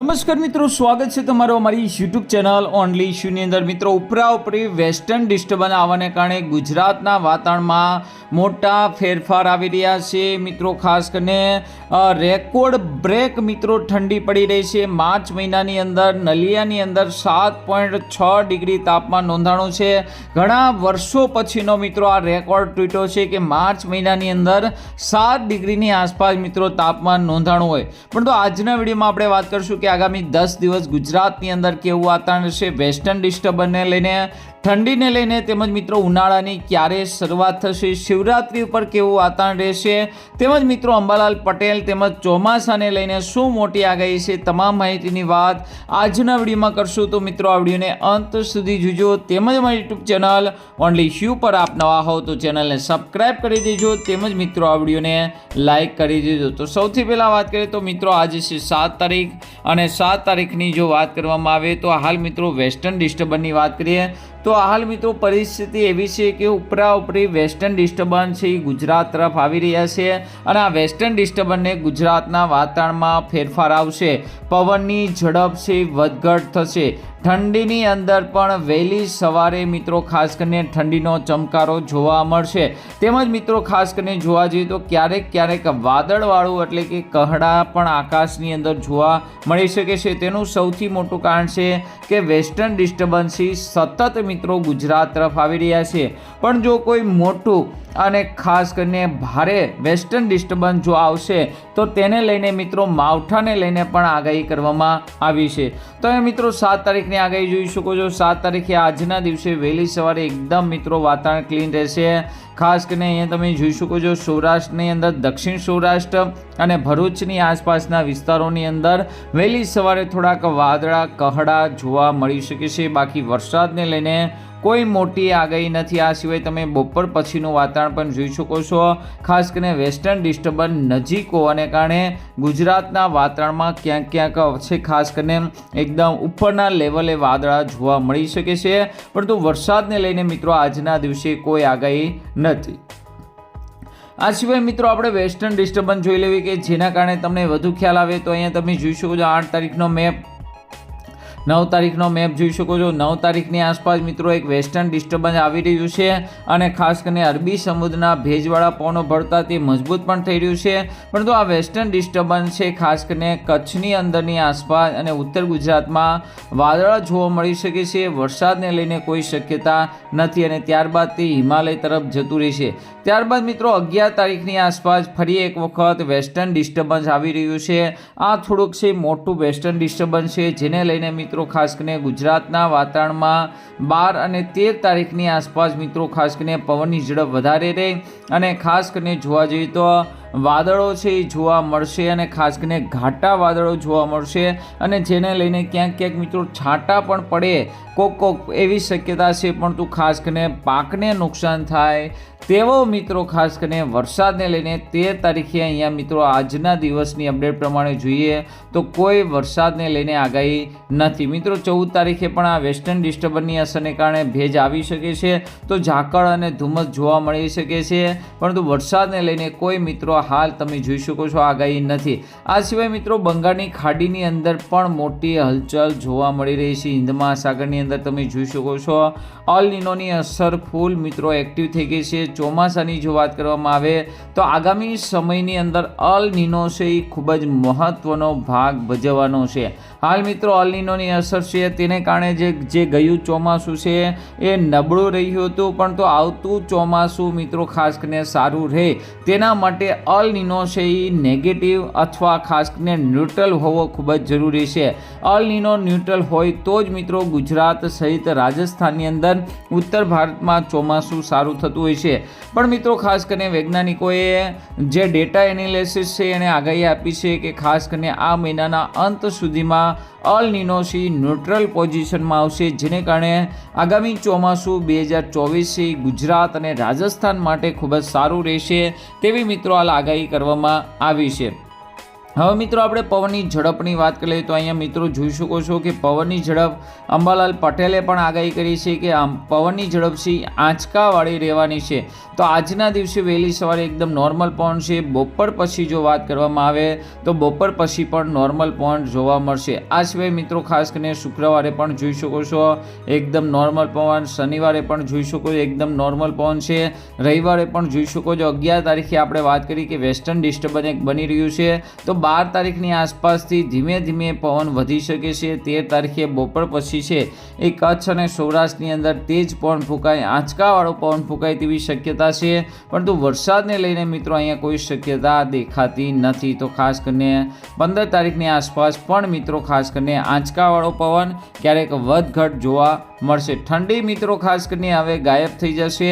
નમસ્કાર મિત્રો, સ્વાગત છે તમારું અમારી યુટ્યુબ ચેનલ ઓનલી ઇશ્યુની અંદર. મિત્રો ઉપરા ઉપરી વેસ્ટર્ન ડિસ્ટર્બન્સ આવવાને કારણે ગુજરાતના વાતાવરણમાં મોટા ફેરફાર આવી રહ્યા છે. મિત્રો, ખાસ કરીને રેકોર્ડ બ્રેક મિત્રો ઠંડી પડી રહી છે. માર્ચ મહિનાની અંદર, નલિયાની અંદર સાત પોઈન્ટ છ ડિગ્રી તાપમાન નોંધાણું છે. ઘણા વર્ષો પછીનો મિત્રો આ રેકોર્ડ તૂટ્યો છે કે માર્ચ મહિનાની અંદર સાત ડિગ્રીની આસપાસ મિત્રો તાપમાન નોંધાણું હોય. પણ તો આજના વિડીયોમાં આપણે વાત કરીશું કે આગામી દસ દિવસ ગુજરાતની અંદર કેવું વાતાવરણ રહેશે? વેસ્ટર્ન ડિસ્ટર્બનને લઈને ઠંડીને લઈને તેમજ મિત્રો ઉનાળાની ક્યારે શરૂઆત થશે, શિવરાત્રી ઉપર કેવું વાતાવરણ રહેશે, તેમજ મિત્રો અંબાલાલ પટેલ તેમજ ચોમાસાને લઈને શું મોટી આગાહી છે, તમામ માહિતીની વાત આજના વિડીયોમાં કરશું. તો મિત્રો, આ વિડીયોને અંત સુધી જોજો. તેમજ મારી યુટ્યુબ ચેનલ ઓનલી શ્યુ પર આપ નવા હો તો ચેનલને સબસ્ક્રાઈબ કરી દેજો. તેમજ મિત્રો, આ વિડીયોને લાઇક કરી દેજો. તો સૌથી પહેલાં વાત કરીએ તો મિત્રો, આજે છે સાત તારીખ અને સાત તારીખની જો વાત કરવામાં આવે તો હાલ મિત્રો વેસ્ટર્ન ડિસ્ટર્બન્સની વાત કરીએ તો હાલ મિત્રો પરિસ્થિતિ એવી છે કે ઉપરા ઉપરી વેસ્ટર્ન ડિસ્ટર્બન્સ છે એ ગુજરાત તરફ આવી રહ્યા છે અને આ વેસ્ટર્ન ડિસ્ટર્બન્સને ગુજરાતના વાતાવરણમાં ફેરફાર આવશે. પવનની ઝડપ છે, વધઘટ થશે. ઠંડીની અંદર પણ વહેલી સવારે મિત્રો ખાસ કરીને ઠંડીનો ચમકારો જોવા મળશે. તેમજ મિત્રો ખાસ કરીને જોવા જઈએ તો ક્યારેક ક્યારેક વાદળવાળું એટલે કે કહડા પણ આકાશની અંદર જોવા મળી શકે છે. તેનું સૌથી મોટું કારણ છે કે વેસ્ટર્ન ડિસ્ટર્બન્સી સતત મિત્રો ગુજરાત તરફ આવી રહ્યા છે. પણ જો કોઈ મોટું અને ખાસ કરીને ભારે વેસ્ટર્ન ડિસ્ટર્બન્સ જો આવશે, તો તેને લઈને મિત્રો માવઠાને લઈને પણ આગાહી કરવામાં આવી છે. તો એ મિત્રો સાત તારીખની આગાહી જોઈ શકો છો. સાત તારીખે આજના દિવસે વહેલી સવારે એકદમ મિત્રો વાતાવરણ ક્લીન રહેશે. ખાસ કરીને અહીંયા તમે જોઈ શકો છો સૌરાષ્ટ્રની અંદર, દક્ષિણ સૌરાષ્ટ્ર અને ભરૂચની આસપાસના વિસ્તારોની અંદર વહેલી સવારે થોડાક વાદળા, કહડા જોવા મળી શકે છે. બાકી વરસાદને લઈને કોઈ મોટી આગાહી નથી. આ સિવાય તમે બપોર પછીનું વાતાવરણ પણ જોઈ શકો છો. ખાસ કરીને વેસ્ટર્ન ડિસ્ટર્બન્સ નજીક હોવાને કારણે ગુજરાતના વાતાવરણમાં ક્યાંક ક્યાંક છે. ખાસ કરીને એકદમ ઉપરના લેવલે વાદળા જોવા મળી શકે છે. પરંતુ વરસાદને લઈને મિત્રો આજના દિવસે કોઈ આગાહી નથી. આ સિવાય મિત્રો આપણે વેસ્ટર્ન ડિસ્ટર્બન્સ જોઈ લેવી કે જેના કારણે તમને વધુ ખ્યાલ આવે તો અહીંયા તમે જોઈ શકો છો. આઠ તારીખનો મેપ નવ તારીખનો મેપ જોઈ શકો છો. નવ તારીખની આસપાસ મિત્રો એક વેસ્ટર્ન ડિસ્ટર્બન્સ આવી રહ્યું છે અને ખાસ કરીને અરબી સમુદ્રના ભેજવાળા પવનો ભળતા તે મજબૂત પણ થઈ રહ્યું છે. પરંતુ આ વેસ્ટર્ન ડિસ્ટર્બન્સ છે, ખાસ કરીને કચ્છની અંદરની આસપાસ અને ઉત્તર ગુજરાતમાં વાદળા જોવા મળી શકે છે. વરસાદને લઈને કોઈ શક્યતા નથી અને ત્યારબાદ તે હિમાલય તરફ જતું રહેશે ત્યારબાદ મિત્રો અગિયાર તારીખની આસપાસ ફરી એક વખત વેસ્ટર્ન ડિસ્ટર્બન્સ આવી રહ્યું છે. આ થોડુંક છે મોટું વેસ્ટર્ન ડિસ્ટર્બન્સ છે, જેને લઈને મિત્રો ખાસ કરીને ગુજરાતના વાતાવરણમાં બાર અને તેર તારીખની આસપાસ મિત્રો, ખાસ કરીને પવનની ઝડપ વધારે રહે. અને ખાસ કરીને જોવા જઈએ તો વાદળો છે એ જોવા મળશે અને ખાસ કરીને ઘાટા વાદળો જોવા મળશે અને જેને લઈને ક્યાંક ક્યાંક મિત્રો છાંટા પણ પડે. કોક કોક એવી શક્યતા છે, પરંતુ ખાસ કરીને પાકને નુકસાન થાય તેવો મિત્રો ખાસ કરીને વરસાદને લઈને તેર તારીખે અહીંયા મિત્રો આજના દિવસની અપડેટ પ્રમાણે જોઈએ તો કોઈ વરસાદને લઈને આગાહી નથી. મિત્રો, ચૌદ તારીખે પણ આ વેસ્ટર્ન ડિસ્ટર્બન્સની અસરને કારણે ભેજ આવી શકે છે, તો ઝાકળ અને ધુમ્મસ જોવા મળી શકે છે, પરંતુ વરસાદને લઈને કોઈ મિત્રો હાલ તમે જોઈ શકો છો, આગાહી નથી. આ સિવાય મિત્રો, બંગાળની ખાડીની અંદર પણ મોટી હલચલ જોવા મળી રહી છે. હિન્દ મહાસાગરની અંદર તમે જોઈ શકો છો ઓલ નિનોની અસર ફૂલ મિત્રો એક્ટિવ થઈ ગઈ છે. ચોમાસાની જો વાત કરવામાં આવે, તો આગામી સમયની અંદર અલ નિનો છે એ ખૂબ જ મહત્ત્વનો ભાગ ભજવવાનો છે. હાલ મિત્રો, અલ નિનોની અસર છે તેને કારણે જે જે ગયું ચોમાસું છે એ નબળું રહ્યું હતું, પણ તો આવતું ચોમાસું મિત્રો ખાસ કરીને સારું રહે. તેના માટે અલ નિનો છે એ નેગેટિવ અથવા ખાસ કરીને ન્યુટ્રલ હોવો ખૂબ જ જરૂરી છે. અલ નિનો ન્યુટ્રલ હોય તો જ મિત્રો ગુજરાત સહિત રાજસ્થાનની અંદર ઉત્તર ભારતમાં ચોમાસું સારું થતું હોય છે. પણ મિત્રો ખાસ કરીને વૈજ્ઞાનિકોએ જે ડેટા એનાલિસિસ છે એણે આગાહી આપી છે કે ખાસ કરીને આ મહિનાના અંત સુધીમાં અલ નિનોસી ન્યુટ્રલ પોઝિશનમાં આવશે. જેને કારણે આગામી ચોમાસું બે હજાર ચોવીસથી ગુજરાત અને રાજસ્થાન માટે ખૂબ જ સારું રહેશે. તેવી મિત્રો હાલ આગાહી કરવામાં આવી છે. હવે મિત્રો આપણે પવનની ઝડપની વાત કરીએ તો અહીંયા મિત્રો જોઈ શકો છો કે પવનની ઝડપ અંબાલાલ પટેલે પણ આગાહી કરી છે કે આમ પવનની ઝડપ છે આંચકાવાળી રહેવાની છે. તો આજના દિવસે વહેલી સવારે એકદમ નોર્મલ પવન છે. બપોર પછી જો વાત કરવામાં આવે તો બપોર પછી પણ નોર્મલ પવન જોવા મળશે. આ સિવાય મિત્રો ખાસ કરીને શુક્રવારે પણ જોઈ શકો છો એકદમ નોર્મલ પવન. શનિવારે પણ જોઈ શકો છો એકદમ નોર્મલ પવન છે. રવિવારે પણ જોઈ શકો છો. અગિયાર તારીખે આપણે વાત કરી કે વેસ્ટર્ન ડિસ્ટર્બન્સ બની રહ્યું છે. તો બાર તારીખની આસપાસથી ધીમે ધીમે પવન વધી શકે છે. તેર તારીખે બપોર પછી છે. એ કચ્છ અને સૌરાષ્ટ્રની અંદર તેજ પવન ફૂંકાય, આંચકાવાળો પવન ફૂંકાય તેવી શક્યતા છે. પરંતુ વરસાદને લઈને મિત્રો અહીંયા કોઈ શક્યતા દેખાતી નથી. તો ખાસ કરીને પંદર તારીખની આસપાસ પણ મિત્રો ખાસ કરીને આંચકાવાળો પવન ક્યારેક વધઘટ જોવા મળશે. ઠંડી મિત્રો ખાસ કરીને હવે ગાયબ થઈ જશે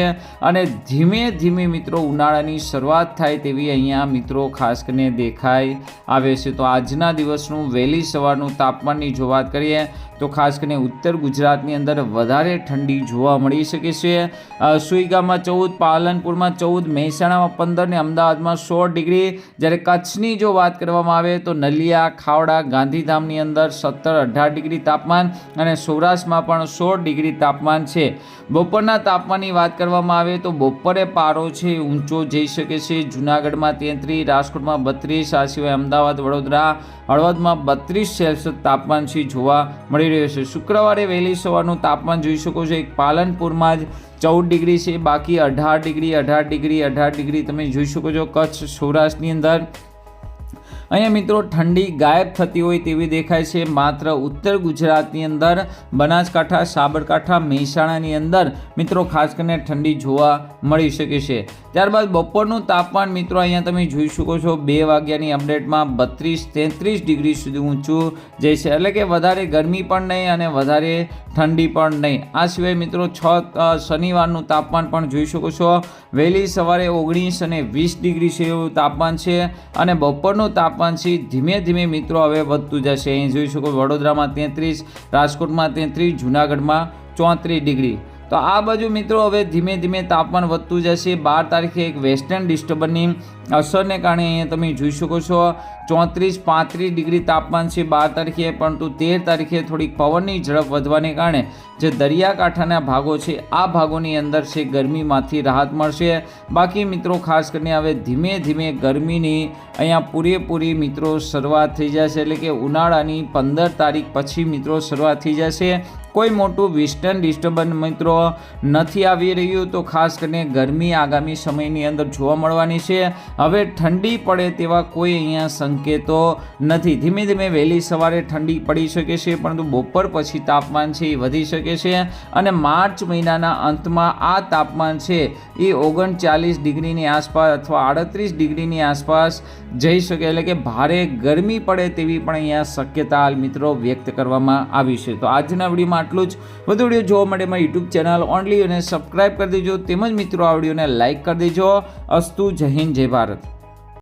અને ધીમે ધીમે મિત્રો ઉનાળાની શરૂઆત થાય તેવી અહીંયા મિત્રો ખાસ કરીને દેખાઈ આવે છે. તો આજના દિવસનું વહેલી સવારનું તાપમાનની જો વાત કરીએ તો ખાસ કરીને ઉત્તર ગુજરાતની અંદર વધારે ઠંડી જોવા મળી શકે છે. સુઈગામાં ચૌદ, પાલનપુરમાં ચૌદ, મહેસાણામાં પંદર ને અમદાવાદમાં સોળ ડિગ્રી. જ્યારે કચ્છની જો વાત કરવામાં આવે તો નલિયા, ખાવડા, ગાંધીધામની અંદર સત્તર, અઢાર ડિગ્રી તાપમાન અને સૌરાષ્ટ્રમાં પણ સોળ ડિગ્રી તાપમાન છે. બપોરના તાપમાનની વાત કરવામાં આવે તો બપોરે પારો છે, ઊંચો જઈ શકે છે. જુનાગઢમાં તેત્રીસ, રાજકોટમાં બત્રીસ, આ સિવાય અમદાવાદ, વડોદરા, હળવદમાં બત્રીસ સેલ્સિયસ તાપમાન છે જોવા મળી રહ્યું છે. શુક્રવારે વહેલી સવારનું તાપમાન જોઈ શકો છો. એક પાલનપુરમાં જ ચૌદ ડિગ્રી છે. બાકી અઢાર ડિગ્રી અઢાર ડિગ્રી અઢાર ડિગ્રી તમે જોઈ શકો છો. કચ્છ, સૌરાષ્ટ્રની અંદર અહીંયા મિત્રો ઠંડી ગાયબ થતી હોય તેવી દેખાય છે. માત્ર ઉત્તર ગુજરાતની અંદર, બનાસકાંઠા, સાબરકાંઠા, મહેસાણાની અંદર મિત્રો ખાસ કરીને ઠંડી જોવા મળી શકે છે. ત્યારબાદ બપોરનું તાપમાન મિત્રો અહીંયા તમે જોઈ શકો છો, બે વાગ્યાની અપડેટમાં બત્રીસ તેત્રીસ ડિગ્રી સુધી ઊંચું જાય છે, એટલે કે વધારે ગરમી પણ નહીં અને વધારે ઠંડી પણ નહીં. આ સિવાય મિત્રો છ શનિવારનું તાપમાન પણ જોઈ શકો છો. વહેલી સવારે ઓગણીસ અને વીસ ડિગ્રી છે તાપમાન છે અને બપોરનું તાપમાન છે. ધીમે ધીમે મિત્રો હવે વધતું જશે. અહીં જોઈ શકો વડોદરામાં તેત્રીસ, રાજકોટમાં તેત્રીસ, જુનાગઢમાં ચોત્રીસ ડિગ્રી. તો આ બાજુ મિત્રો હવે ધીમે ધીમે તાપમાન વધતું જશે. બાર તારીખે એક વેસ્ટર્ન ડિસ્ટર્બન્સની અસરને કારણે અહીંયા તમે જોઈ શકો છો. ચોત્રીસ, પાંત્રીસ ડિગ્રી તાપમાન છે બાર તારીખે, પરંતુ તેર તારીખે થોડીક પવનની ઝડપ વધવાને કારણે જે દરિયાકાંઠાના ભાગો છે, આ ભાગોની અંદર છે ગરમીમાંથી રાહત મળશે. બાકી મિત્રો, ખાસ કરીને હવે ધીમે ધીમે ગરમીની અહીંયા પૂરેપૂરી મિત્રો શરૂઆત થઈ જશે. એટલે કે ઉનાળાની પંદર તારીખ પછી મિત્રો શરૂઆત થઈ જશે. કોઈ મોટું વેસ્ટર્ન ડિસ્ટર્બન્સ મિત્રો નથી આવી રહ્યું, તો ખાસ કરીને ગરમી આગામી સમયની અંદર જોવા મળવાની છે. હવે ઠંડી પડે તેવા કોઈ અહીંયા સંકેતો નથી. ધીમે ધીમે વહેલી સવારે ઠંડી પડી શકે છે, પરંતુ બપોર પછી તાપમાન છે એ વધી શકે છે અને માર્ચ મહિનાના અંતમાં આ તાપમાન છે એ ઓગણચાલીસ ડિગ્રીની આસપાસ અથવા આડત્રીસ ડિગ્રીની આસપાસ જઈ શકે. એટલે કે ભારે ગરમી પડે તેવી પણ અહીંયા શક્યતા મિત્રો વ્યક્ત કરવામાં આવી છે. તો આજના વિડીયોમાં આટલું જ. વધુ વીડિયો જોવા માટે મારી યુટ્યુબ ચેનલ ઓનલી અને સબસ્ક્રાઈબ કરી દેજો. તેમજ મિત્રો, આ વિડીયોને લાઇક કરી દેજો. અસ્તુ, જય હિન્દ, જય ભારત.